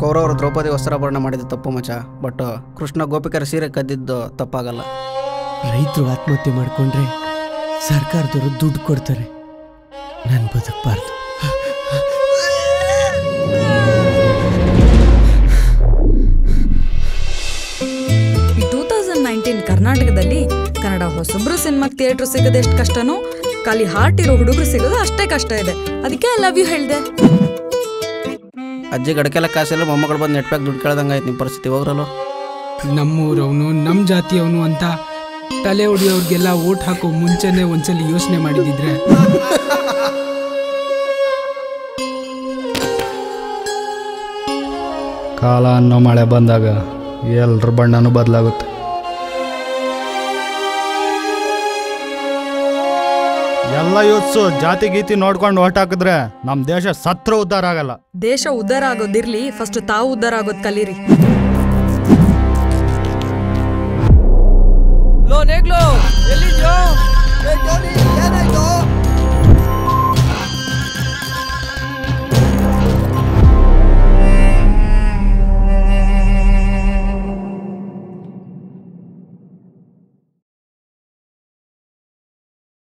ಕೌರವರು ದ್ರೌಪದಿ ವಸ್ತ್ರಾಭರಣ ಮಾಡಿದ ತಪ್ಪು ಮಚ ಬಟ್ ಕೃಷ್ಣ ಗೋಪಿಕರ ಸೀರೆ ಕದ್ದಿದ್ದು ತಪ್ಪಾಗಲ್ಲ. ರೈತರು ಆತ್ಮಹತ್ಯೆ ಮಾಡಿಕೊಂಡ್ರೆ ಸರ್ಕಾರದವರು ದುಡ್ಡು ಕೊಡ್ತಾರೆ. ನಾನು ಬದುಕಬಾರ್ದು. ಟೂ ತೌಸಂಡ್ ನೈನ್ಟೀನ್ ಕರ್ನಾಟಕದಲ್ಲಿ ಕನ್ನಡ ಹೊಸಬ್ರು ಸಿನಿಮಾ ಥಿಯೇಟರ್ ಸಿಗದೆ ಎಷ್ಟು ಕಷ್ಟನೋ ಖಾಲಿ ಹಾರ್ಟ್ ಇರೋ ಹುಡುಗರು ಸಿಗೋದು ಅಷ್ಟೇ ಕಷ್ಟ ಇದೆ. ಅದಕ್ಕೆ ಐ ಲವ್ ಯು ಹೇಳಿದೆ. ಅಜ್ಜಿ ಗಡಕೆಲ್ಲ ಕಾಸೆಲ್ಲ ಮೊಮ್ಮಗಳು ಬಂದು ನೆಟ್ಪ್ಯಾಕ್ ದುಡ್ಡು ಕೇಳ್ದಂಗೆ ಆಯ್ತು ನಿಮ್ಮ ಪರಿಸ್ಥಿತಿ ಹೋಗ್ರಲ್ಲ ನಮ್ಮೂರವನು ನಮ್ಮ ಜಾತಿಯವನು ಅಂತ ತಲೆ ಹೊಡಿಯೋರ್ಗೆಲ್ಲ ಓಟ್ ಹಾಕೋ ಮುಂಚೆನೆ ಒಂದ್ಸಲಿ ಯೋಚನೆ ಮಾಡಿದಿದ್ರೆ ಕಾಲ ಅನ್ನೋ ಮಳೆ ಬಂದಾಗ ಎಲ್ಲರ ಬಣ್ಣನೂ ಬದಲಾಗುತ್ತೆ. ಎಲ್ಲ ಯೂತ್ಸು ಜಾತಿ ಗೀತಿ ನೋಡ್ಕೊಂಡು ಓಟ್ ಹಾಕಿದ್ರೆ ನಮ್ ದೇಶ ಸತ್ರ ಉದ್ದಾರ ಆಗಲ್ಲ. ದೇಶ ಉದ್ದಾರ ಆಗೋದಿರ್ಲಿ ಫಸ್ಟ್ ತಾವು ಉದ್ದಾರ ಆಗೋದ್ ಕಲೀರಿ.